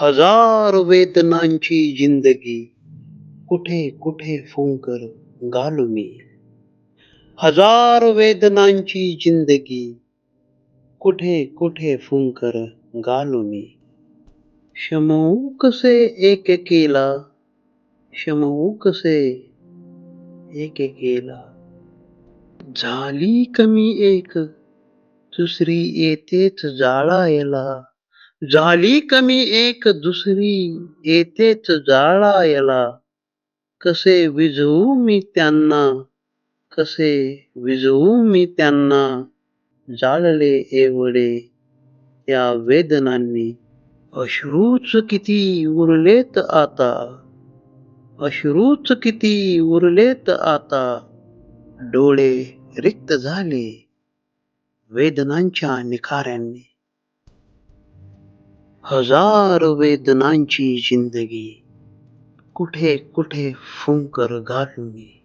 हजार वेदनांची जिंदगी कुठे कुठे फुंकर घालू मी? हजार वेदनांची जिंदगी कुठे कुठे फुंकर घालू मी? शमऊ कसे एक केला शमऊ कसे एक केला झाली कमी एक दुसरी येतेच जाळायला. झाली कमी एक दुसरी येतेच जाळायला कसे विझवू मी त्यांना कसे विझवू मी त्यांना. जाळले एवढे त्या वेदनांनी. अश्रूच किती उरलेत आता. अश्रूच किती उरलेत आता. डोळे रिक्त झाले वेदनांच्या निखाऱ्यांनी. हजार वेदनांची जिंदगी. कुठे कुठे फुंकर घालू मी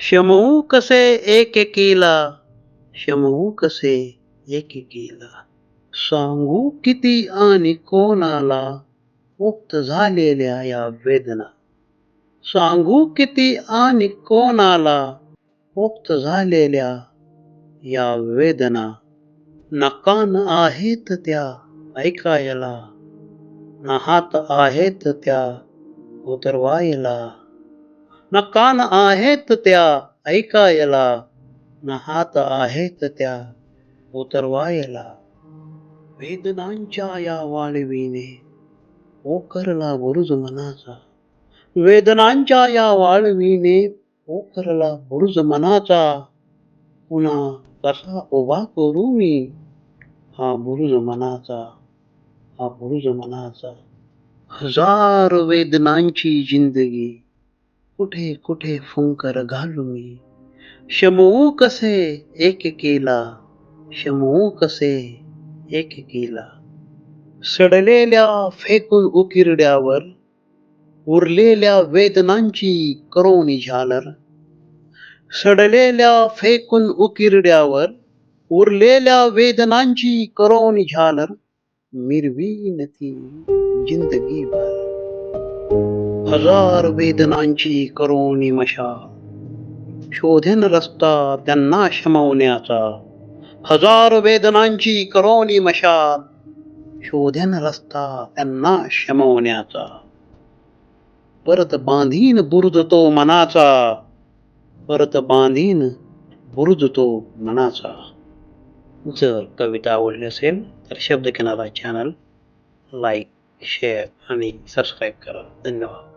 शमवू कसे एक केला शमवू कसे एक केला सांगू किती आणि कोणाला? मुक्त झालेल्या या वेदना. सांगू किती आणि कोणाला? मुक्त झालेल्या या वेदना. नकान आहेत त्या. ऐकायला. ना हात आहेत त्या उतरवायला. ना कान आहेत त्या ऐकायला. ना हात आहेत त्या उतरवायला. वेदनांच्या या वाळवीने ओकरला बुरुज मनाचा वेदनांच्या या वाळवीने ओकरला बुरुज मनाचा पुन्हा कसा उभा करू मी हा बुरुज मनाचा हा पुरुष मनाचा हजार वेदनांची जिंदगी कुठे कुठे फुंकर घालू मी शमवू कसे एक केला शमवू कसे एक केला। सडलेल्या फेकून उकिरड्यावर उरलेल्या वेदनांची करोनी झालर। सडलेल्या फेकून उकिरड्यावर उरलेल्या वेदनांची करोनी झालर। मिरवी नती जिंदगी भर. हजार वेदनांची करोणी मशा. शोधेन रस्ता त्यांना शमवण्याचा. हजार वेदनांची करोणी मशाल शोधेन रस्ता त्यांना शमवण्याचा. परत बांधीन बुरुज तो मनाचा. परत बांधीन बुरुज तो मनाचा. जर कविता आवडली असेल तर शब्द किनारा चॅनल लाईक शेअर आणि सबस्क्राईब करा. धन्यवाद.